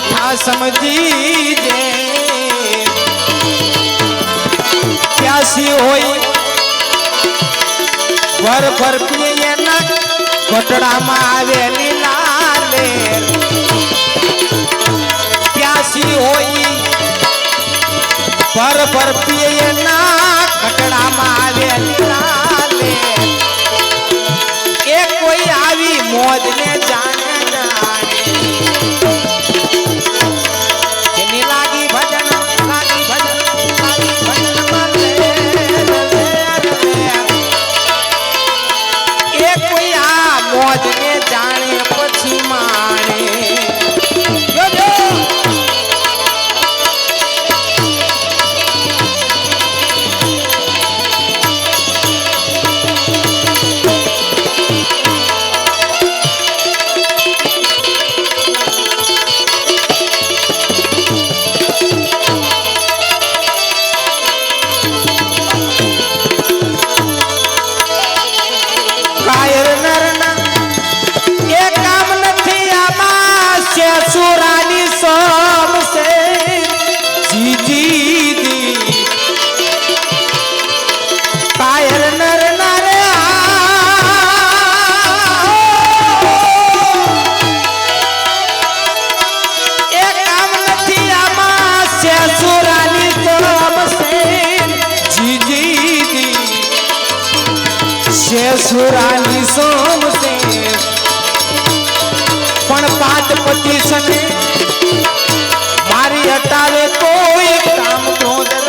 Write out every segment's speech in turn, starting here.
મીઠા સમજી જે પ્યાસી હોય, ભર ભર પીએ ના ઘટડામાં આવેલી લાલે પ્યાસી હોય, ભર ભર પીએ ના ઘટડામાં આવેલી સુરાની સોમદેવ પણ પાત પતિ સને મારી હટાવે કોઈ કામ ધોધ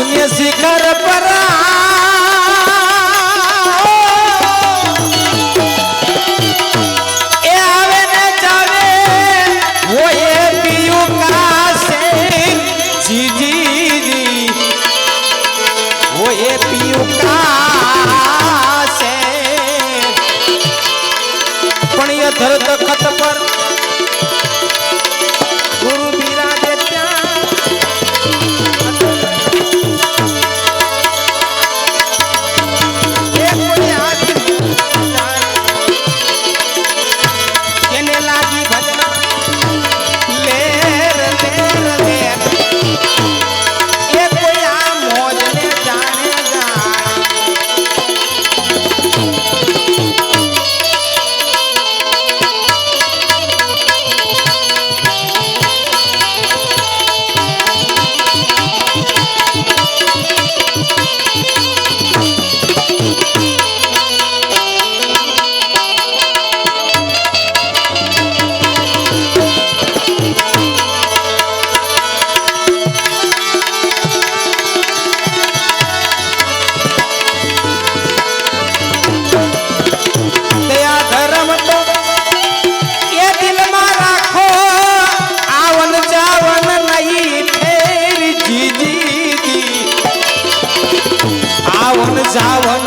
ને શિખર પર એ આવે ને જાવે હોય પીયું કાશે. જીજી હોય પીયું પણ એ ધરત ખત પર I want.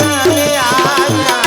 রে আয়া